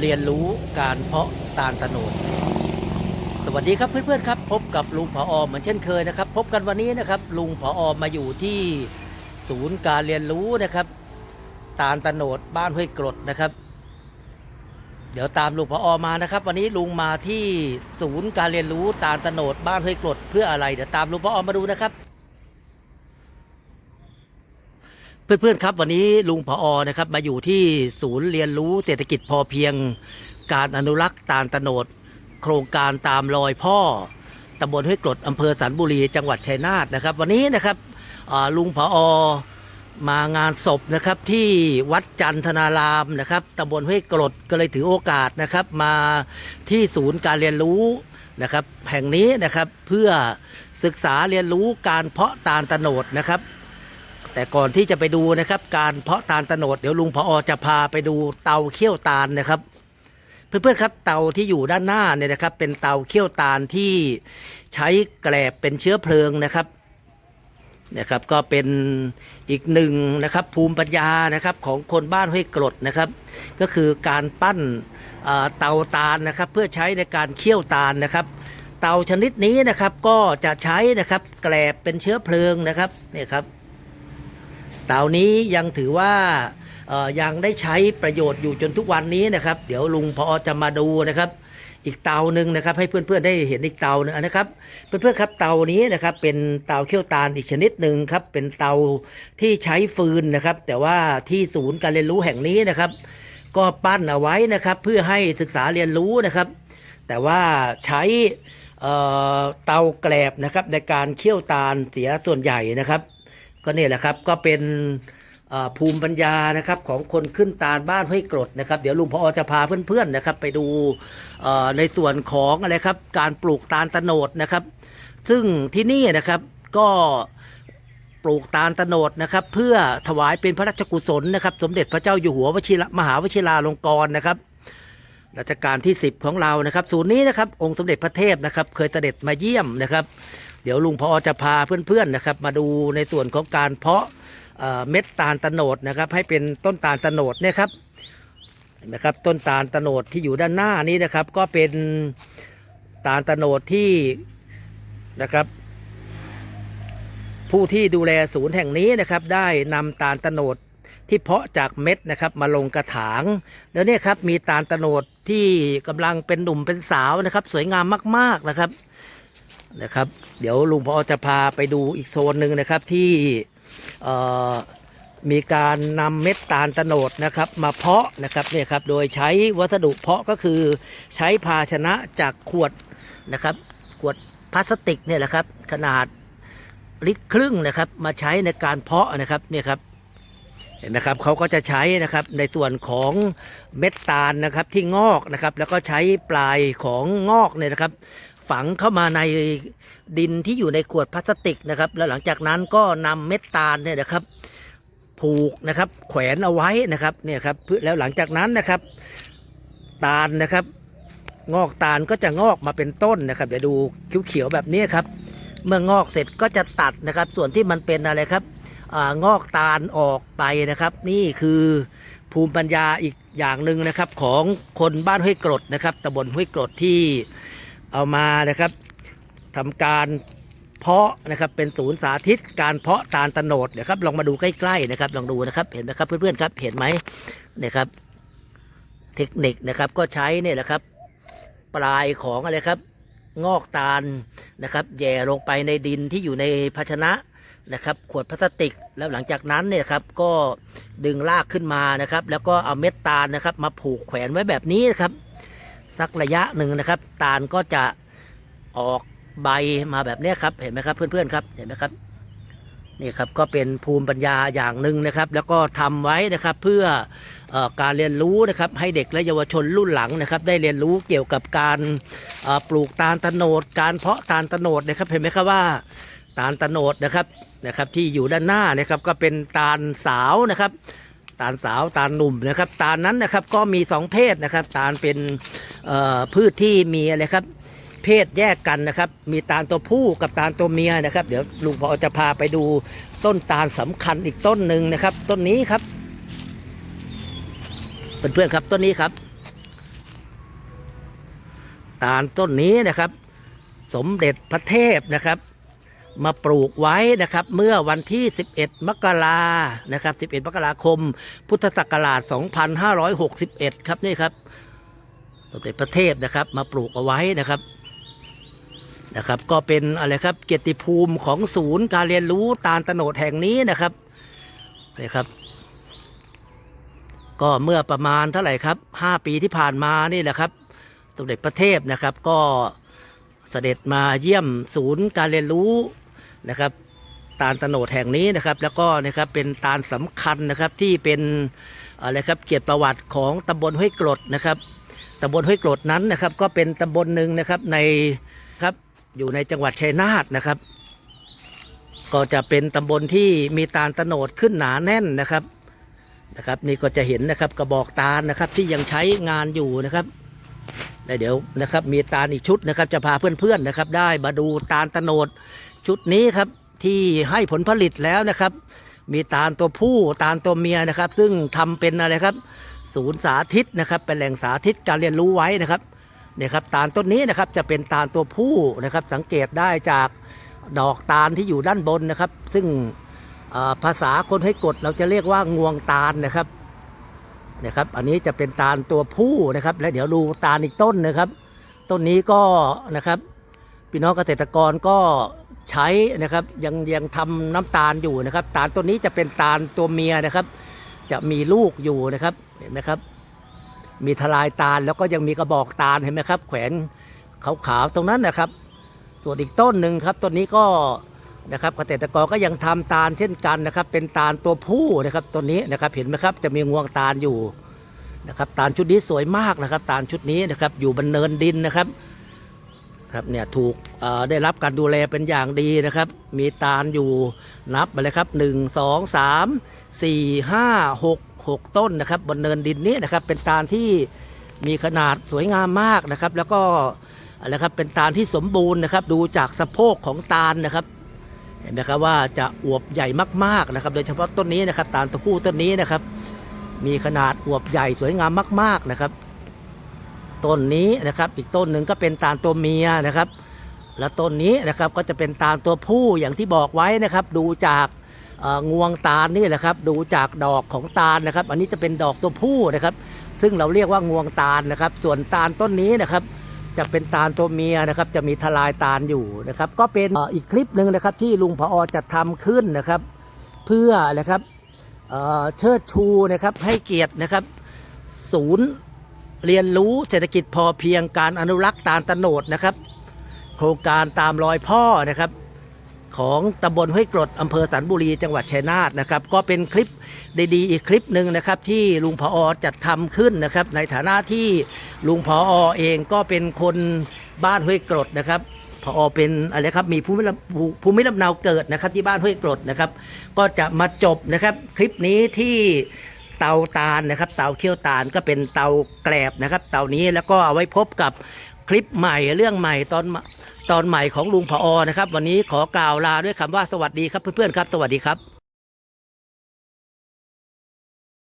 เรียนรู้การเพาะตาลตะโนดสวัสดีครับเพื่อนๆครับ พบกับลุงผอเหมือนเช่นเคยนะครับ พบกันวันนี้นะครับ ลุงผอมาอยู่ที่ศูนย์การเรียนรู้นะครับ ตาลตะโนดบ้านห้วยกรดนะครับ เดี๋ยวตามลุงผอมานะครับ วันนี้ลุงมาที่ศูนย์การเรียนรู้ตาลตะโนดบ้านห้วยกรดเพื่ออะไรเดี๋ยวตามลุงผอมาดูนะครับ เพื่อนๆครับวันนี้ลุงผอนะครับมาอยู่ที่ศูนย์เรียนรู้เศรษฐกิจพอเพียง การอนุรักษ์ตาลตะโนด โครงการตามรอยพ่อตำบลห้วยกรดอำเภอสันบุรีจังหวัดชัยนาทนะครับ วันนี้นะครับลุงผอมางานศพนะครับที่วัดจันทนารามนะครับตำบลห้วยกรดก็เลยถือโอกาสนะครับมาที่ศูนย์การเรียนรู้นะครับแห่งนี้นะครับเพื่อศึกษาเรียนรู้การเพาะตาลตะโนดนะครับ แต่ก่อนที่จะไปดูนะครับ การเพาะตาลตะโนดเดี๋ยวลุงพอจะพาไปดูเตาเคี่ยวตาลนะครับ เพื่อนๆครับเตาที่อยู่ด้านหน้าเนี่ยนะครับ เป็นเตาเคี่ยวตาลที่ใช้แกลบเป็นเชื้อเพลิงนะครับนะครับ ก็เป็นอีกหนึ่งนะครับภูมิปัญญานะครับของคนบ้านห้วยกรดนะครับ ก็คือการปั้นเอ่อเตาตาลนะครับ เพื่อใช้ในการเคี่ยวตาลนะครับ เตาชนิดนี้นะครับก็จะใช้นะครับแกลบเป็นเชื้อเพลิงนะครับเนี่ยครับ เตานี้ยังถือว่ายังได้ใช้ประโยชน์อยู่จนทุกวันนี้นะครับ เดี๋ยวลุงพอจะมาดูนะครับ อีกเตาหนึ่งนะครับ ให้เพื่อนๆได้เห็นอีกเตาหนึงนะครับ เพื่อนๆครับเตานี้นะครับเป็นเตาเคี่ยวตาลอีกชนิดหนึ่งครับ เป็นเตาที่ใช้ฟืนนะครับ แต่ว่าที่ศูนย์การเรียนรู้แห่งนี้นะครับ ก็ปั้นเอาไว้นะครับ เพื่อให้ศึกษาเรียนรู้นะครับ แต่ว่าใช้เอ่อเตาแกลบนะครับในการเคี่ยวตาลเสียส่วนใหญ่นะครับ ก็เนี่ยแหละครับก็เป็นภูมิปัญญานะครับของคนขึ้นตาลบ้านห้วยกรดนะครับ เดี๋ยวลุงพอจะพาเพื่อนๆนะครับ ไปดูในส่วนของอะไรครับ การปลูกตาลตะโนดนะครับ ซึ่งที่นี่นะครับก็ปลูกตาลตะโนดนะครับ เพื่อถวายเป็นพระราชกุศลนะครับ สมเด็จพระเจ้าอยู่หัววชิระมหาวชิราลงกรณ์นะครับรัชกาลที่ 10 ของเรานะครับ ศูนย์นี้นะครับ องค์สมเด็จพระเทพนะครับ เคยเสด็จมาเยี่ยมนะครับ เดี๋ยวลุงพอจะพาเพื่อนๆนะครับ มาดูในส่วนของการเพาะเม็ดตาลตะโนดนะครับ ให้เป็นต้นตาลตะโนดเนี่ยครับเห็นไหมครับต้นตาลตะโนดที่อยู่ด้านหน้านี้นะครับ ก็เป็นตาลตะโนดที่นะครับ ผู้ที่ดูแลศูนย์แห่งนี้นะครับ ได้นำตาลตะโนดที่เพาะจากเม็ดนะครับมาลงกระถาง แล้วเนี่ยครับมีตาลตะโนดที่กำลังเป็นหนุ่มเป็นสาวนะครับ สวยงามมากๆนะครับ นะครับ เดี๋ยวลุงพอจะพาไปดูอีกโซนหนึ่งนะครับที่มีการนำเม็ดตาลตโนดนะครับ มาเพาะนะครับเนี่ยครับโดยใช้วัสดุเพาะก็คือใช้ภาชนะจากขวดนะครับ ขวดพลาสติกเนี่ยแหละครับ ขนาดลิตรครึ่งนะครับ มาใช้ในการเพาะนะครับเนี่ยครับเห็นไหมครับเขาก็จะใช้นะครับในส่วนของเม็ดตาลนะครับที่งอกนะครับ แล้วก็ใช้ปลายของงอกเนี่ยนะครับ ฝังเข้ามาในดินที่อยู่ในขวดพลาสติกนะครับ แล้วหลังจากนั้นก็นำเม็ดตาลเนี่ยนะครับผูกนะครับ แขวนเอาไว้นะครับเนี่ยครับเพื่อแล้วหลังจากนั้นนะครับ ตาลนะครับ งอกตาลก็จะงอกมาเป็นต้นนะครับเดี๋ยวดูเขียวๆแบบนี้ครับ เมื่องอกเสร็จก็จะตัดนะครับ ส่วนที่มันเป็นอะไรครับอ่างอกตาลออกไปนะครับ นี่คือภูมิปัญญาอีกอย่างหนึ่งนะครับ ของคนบ้านห้วยกรดนะครับตำบลห้วยกรดที่ เอามานะครับทำการเพาะนะครับเป็นศูนย์สาธิตการเพาะตาลตโนดนะครับลองมาดูใกล้ๆนะครับลองดูนะครับเห็นไหมครับเพื่อนๆครับเห็นไหมเนี่ยครับเทคนิคนะครับก็ใช้เนี่ยแหละครับปลายของอะไรครับงอกตาลนะครับแย่ลงไปในดินที่อยู่ในภาชนะนะครับขวดพลาสติกแล้วหลังจากนั้นเนี่ยครับก็ดึงลากขึ้นมานะครับ แล้วก็เอาเม็ดตาลนะครับ มาผูกแขวนไว้แบบนี้นะครับ สักระยะหนึ่งนะครับ ตาลก็จะออกใบมาแบบนี้ครับ เห็นไหมครับ เพื่อนๆครับ เห็นไหมครับ นี่ครับก็เป็นภูมิปัญญาอย่างหนึ่งนะครับ แล้วก็ทำไว้นะครับเพื่ออการเรียนรู้นะครับ ให้เด็กและเยาวชนรุ่นหลังนะครับ ได้เรียนรู้เกี่ยวกับการปลูกตาลตะโนด การเพาะตาลตะโนดนะครับ เห็นไหมครับว่าตาลตะโนดนะครับนะครับ ที่อยู่ด้านหน้านะครับก็เป็นตาลสาวนะครับ ตาลสาวตาลหนุ่มนะครับ ตาลนั้นนะครับก็มีสองเพศนะครับ ตาลเป็นพืชที่มีอะไรครับ เพศแยกกันนะครับ มีตาลตัวผู้กับตาลตัวเมียนะครับ เดี๋ยวลุงพอจะพาไปดูต้นตาลสำคัญอีกต้นหนึ่งนะครับ ต้นนี้ครับเพื่อนๆครับต้นนี้ครับ ตาลต้นนี้นะครับ สมเด็จพระเทพนะครับ มาปลูกไว้นะครับ เมื่อวันที่ 11 มกรานะครับ 11 มกราคม พุทธศักราช 2561 ครับนี่ครับสมเด็จพระเทพนะครับ มาปลูกเอาไว้นะครับนะครับ ก็เป็นอะไรครับเกียรติภูมิของศูนย์การเรียนรู้ตาลตโนดแห่งนี้นะครับนี่ครับ ก็เมื่อประมาณเท่าไหร่ครับ 5 ปีที่ผ่านมานี่แหละครับสมเด็จพระเทพนะครับก็เสด็จมาเยี่ยมศูนย์การเรียนรู้ นะครับตาลตะโนดแห่งนี้นะครับ แล้วก็นะครับเป็นตาลสำคัญนะครับที่เป็นอะไรครับเกียรติประวัติของตำบลห้วยกรดนะครับตำบลห้วยกรดนั้นนะครับก็เป็นตำบลหนึ่งนะครับในครับอยู่ในจังหวัดชัยนาทนะครับ ก็จะเป็นตำบลที่มีตาลตะโนดขึ้นหนาแน่นนะครับนะครับ นี่ก็จะเห็นนะครับกระบอกตาลนะครับที่ยังใช้งานอยู่นะครับ แล้วเดี๋ยวนะครับมีตาลอีกชุดนะครับจะพาเพื่อนๆนะครับ ได้มาดูตาลตโนดชุดนี้ครับที่ให้ผลผลิตแล้วนะครับ มีตาลตัวผู้ตาลตัวเมียนะครับ ซึ่งทำเป็นอะไรครับ ศูนย์สาธิตนะครับ เป็นแหล่งสาธิตการเรียนรู้ไว้นะครับเนี่ยครับตาลต้นนี้นะครับจะเป็นตาลตัวผู้นะครับ สังเกตได้จากดอกตาลที่อยู่ด้านบนนะครับ ซึ่งภาษาคนให้กดเราจะเรียกว่างวงตาลนะครับ นี่ยครับ อันนี้จะเป็นตาลตัวผู้นะครับ และเดี๋ยวดูตาลอีกต้นนะครับ ต้นนี้ก็นะครับพี่น้องเกษตรกรก็ใช้นะครับยังยังทำน้ำตาลอยู่นะครับ ตาลต้นนี้จะเป็นตาลตัวเมียนะครับ จะมีลูกอยู่นะครับเห็นไหมครับ มีทลายตาลแล้วก็ยังมีกระบอกตาลเห็นไหมครับ แขวนขาวๆตรงนั้นนะครับ ส่วนอีกต้นหนึ่งครับต้นนี้ก็ นะครับเกษตรกรก็ยังทำตาลเช่นกันนะครับ เป็นตาลตัวผู้นะครับต้นนี้นะครับเห็นไหมครับจะมีงวงตาลอยู่นะครับตาลชุดนี้สวยมากนะครับ ตาลชุดนี้นะครับอยู่บนเนินดินนะครับครับเนี่ยถูกได้รับการดูแลเป็นอย่างดีนะครับ มีตาลอยู่นับไปเลยครับหนึ่งสองสามสี่ห้าหกหกต้นนะครับ บนเนินดินนี้นะครับเป็นตาลที่มีขนาดสวยงามมากนะครับ แล้วก็อะไรครับเป็นตาลที่สมบูรณ์นะครับ ดูจากสะโพกของตาลนะครับ เห็นไหมครับว่าจะอวบใหญ่มากๆนะครับ โดยเฉพาะต้นนี้นะครับ ตาลตัวผู้ต้นนี้นะครับ มีขนาดอวบใหญ่สวยงามมาก ๆนะครับ ต้นนี้นะครับ อีกต้นหนึ่งก็เป็นตาลตัวเมียนะครับ และต้นนี้นะครับก็จะเป็นตาลตัวผู้อย่างที่บอกไว้นะครับ ดูจากงวงตาลนี่แหละครับ ดูจากดอกของตาลนะครับ อันนี้จะเป็นดอกตัวผู้นะครับ ซึ่งเราเรียกว่างวงตาลนะครับ ส่วนตาลต้นนี้นะครับ จะเป็นตาลตัวเมียนะครับจะมีทลายตาลอยู่นะครับ ก็เป็นอีกคลิปหนึ่งนะครับที่ลุงพอจะทำขึ้นนะครับ เพื่อนะครับเชิดชูนะครับให้เกียรตินะครับ ศูนย์เรียนรู้เศรษฐกิจพอเพียงการอนุรักษ์ตาลตะโนดนะครับ โครงการตามรอยพ่อนะครับ ของตำบลห้วยกรดอำเภอสันบุรีจังหวัดชัยนาทนะครับก็เป็นคลิปดีๆอีกคลิปหนึ่งนะครับที่ลุงพอจัดทำขึ้นนะครับในฐานะที่ลุงพอเองก็เป็นคนบ้านห้วยกรดนะครับพอเป็นอะไรครับมีภูมิลำภูภูมิลำเนาเกิดนะครับที่บ้านห้วยกรดนะครับ ก็จะมาจบนะครับคลิปนี้ที่เตาตาลนะครับ เตาเคี่ยวตาลก็เป็นเตาแกลบนะครับ เตานี้แล้วก็เอาไว้พบกับคลิปใหม่เรื่องใหม่ตอน ตอนใหม่ของลุงผอนะครับ วันนี้ขอกล่าวลาด้วยคำว่าสวัสดีครับเพื่อนๆครับ สวัสดีครับ